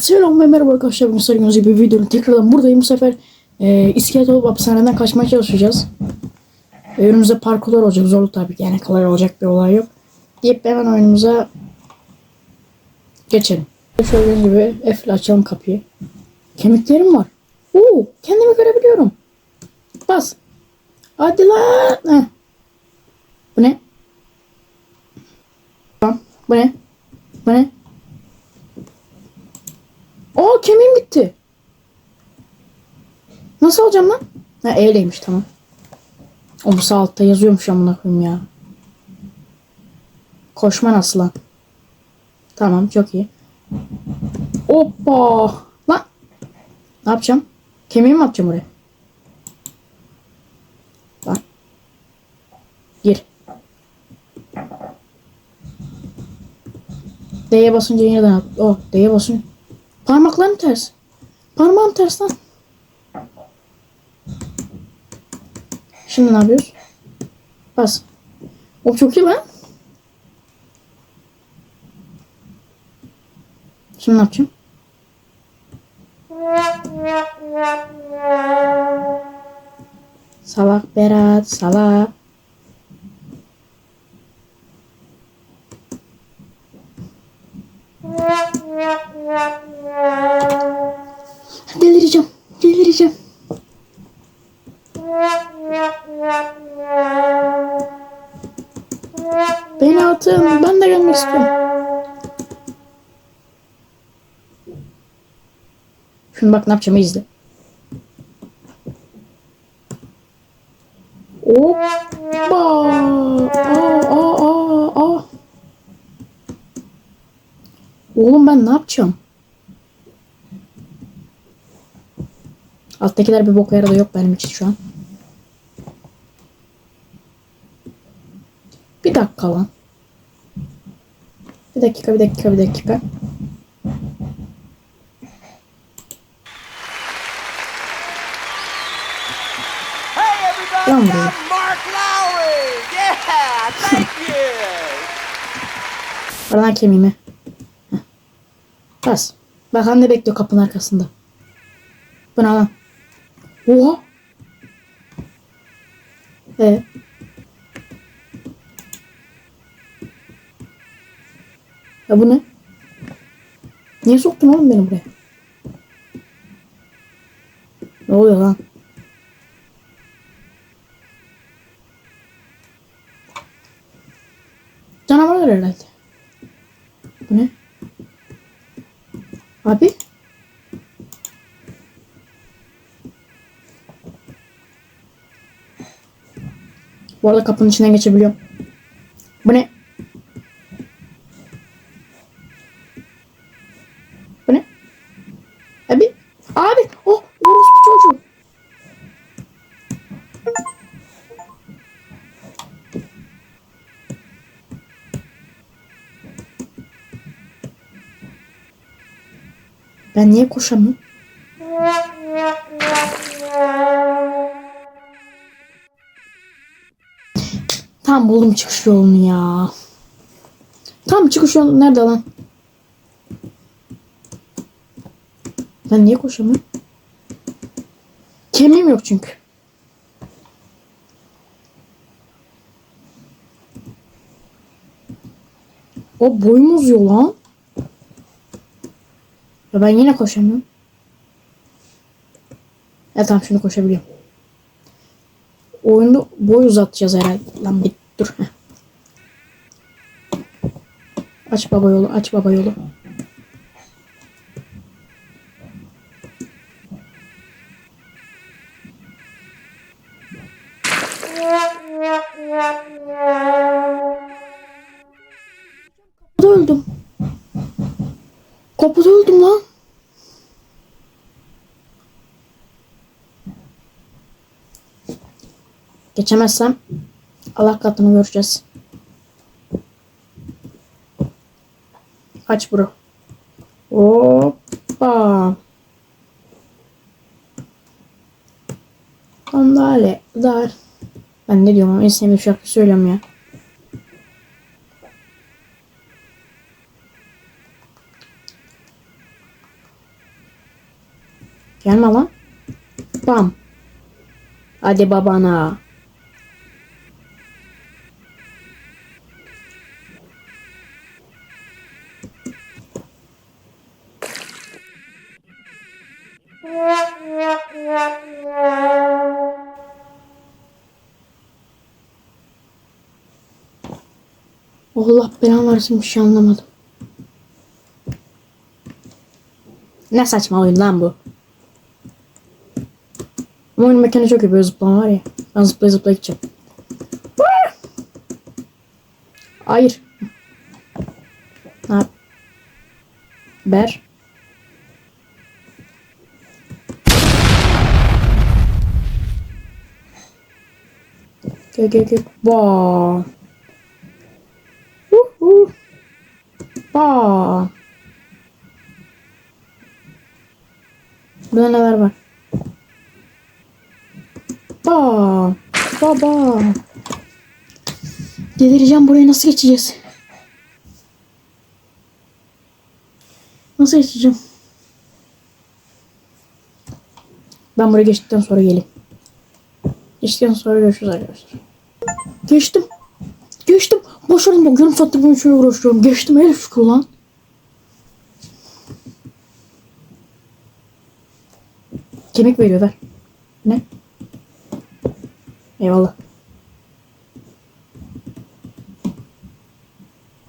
Selam ve merhaba arkadaşlar. Bugün sarıyorsunuz gibi bir videonun tekrardan buradayım. Bu sefer e, iskelet olup hapishaneden kaçmaya çalışacağız. E, önümüzde parkurlar olacak. Zorlu tabii ki. Yani kolay olacak bir olay yok. Deyip hemen oyunumuza geçelim. Şöyle gibi F ile açalım kapıyı. Kemiklerim var. Oo, kendimi görebiliyorum. Bas. Hadi lan. Heh. Bu ne? Bu ne? Bu ne? Aa kemiğim gitti. Nasıl alacağım lan? Ha E'leymiş tamam. O bu altta yazıyormuş amına koyayım ya. Koşma nasıl lan? Tamam çok iyi. Hoppa. Lan. Ne yapacağım? Kemiğimi mi atacağım oraya? Lan. Gir. D'ye basınca yeniden at. Oh D'ye basınca. Parmaklarım ters. Parmağım ters lan. Şimdi ne yapıyoruz? Bas. O çok iyi lan. Şimdi ne yapacağım? Salak Berat, salak. Atın, ben de gelmek istiyorum. Şimdi bak ne yapacağım izle. Hoppa! Aa, aa, aa, aa. Oğlum ben ne yapacağım? Alttakiler bir boka yaradı yok benim için şu an. Bir dakika lan. Bir dakika, bir dakika, bir dakika. Hey thank you. Bana kemiğimi. Bas. Bak anne bekliyor kapının arkasında. Bu ne lan? Oha. Ee? Ya bu ne? Niye soktun oğlum beni buraya? Ne oluyor lan? Canavarlar herhalde. Bu ne? Abi? Bu arada kapının içinden geçebiliyorum. Bu ne? Ben niye koşamıyorum? Tam buldum çıkış yolunu ya. Tam çıkış yolu nerede lan? Ben niye koşamıyorum? Kemiğim yok çünkü. O boyum uzuyor lan. Ya ben yine koşamıyorum. Ya tamam şimdi koşabiliyorum. Oyunda boy uzatacağız herhalde. Lan bir dur. Aç baba yolu, aç baba yolu. Kapıda öldüm. Kapıda öldüm lan. Geçemezsem Allah katını göreceğiz. Kaç bro. Hoppa. Sandalye. Dar. Ben ne diyorum sevdiğim şarkı söylüyorum Gelme lan. Bam. Hadi babana. Allah belanı versin bir şey anlamadım. Ne saçma oyun lan bu. Ama oyun mekanı çok iyi böyle zıplama var ya. Ben zıplaya zıplaya gideceğim. Hayır. Yap? Ber. Gel gel gel. Vaa. Uhu. Vaa. Burada neler var? Baba. Baba. Delireceğim buraya nasıl geçeceğiz? Nasıl geçeceğim? Ben buraya geçtikten sonra geleyim. Geçtikten sonra görüşürüz arkadaşlar. Geçtim. Geçtim. Başardım bak yarım saattir bunun için uğraşıyorum. Geçtim el şükür lan. Kemik veriyor ver. Ne? Eyvallah.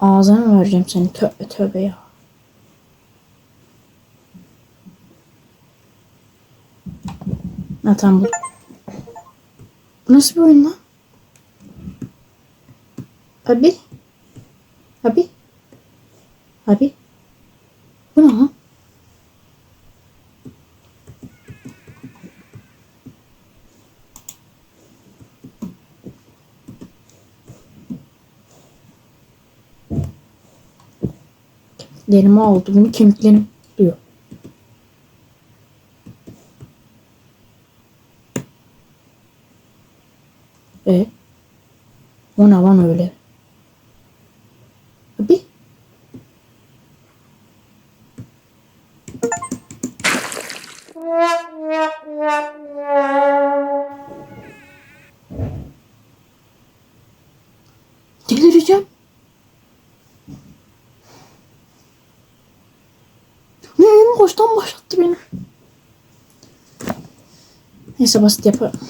Ağzına mı vereceğim seni? Tövbe tövbe ya. Ha tamam bu. Nasıl bir oyun lan? Abi? Abi? Abi? Bu ne lan? Kemiklerimi aldı. Bunu kemiklerim diyor. E? O ne lan öyle? Baştan başlattı beni. Neyse basit yaparım.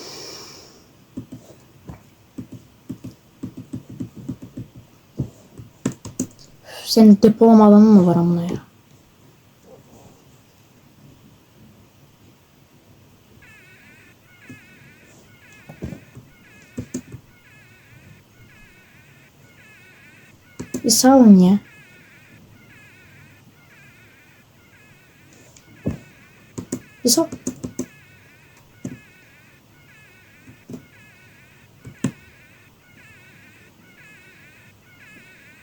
Senin depolama alanın mı var amına ya? Bir salın ya. Sal.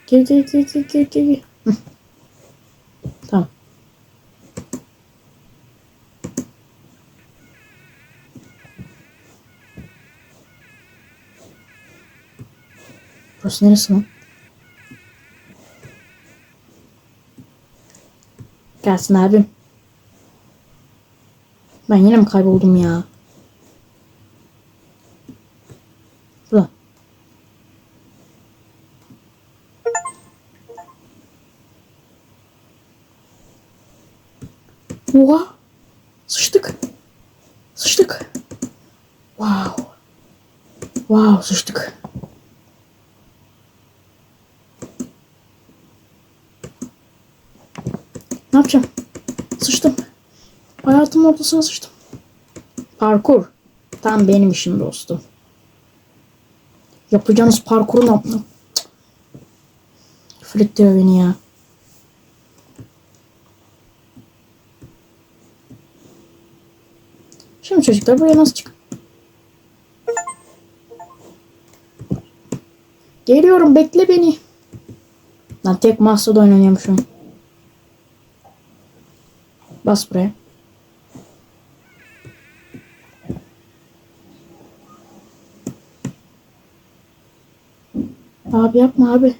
Gir gir gir gir gir gir. Tamam. Burası neresi lan? Gelsin abim. Ben yine mi kayboldum ya? Burada. Oha. Sıçtık. Sıçtık. Wow. Wow sıçtık. Ne yapacağım? Sıçtım. Hayatımın ortasına sıçtım. Parkur. Tam benim işim dostum. Yapacağınız parkurun yaptım. Küfür ettiriyor beni ya. Şimdi çocuklar buraya nasıl çık? Geliyorum bekle beni. Lan tek mahsuda oynanıyormuş an. Bas buraya. Abi yapma abi.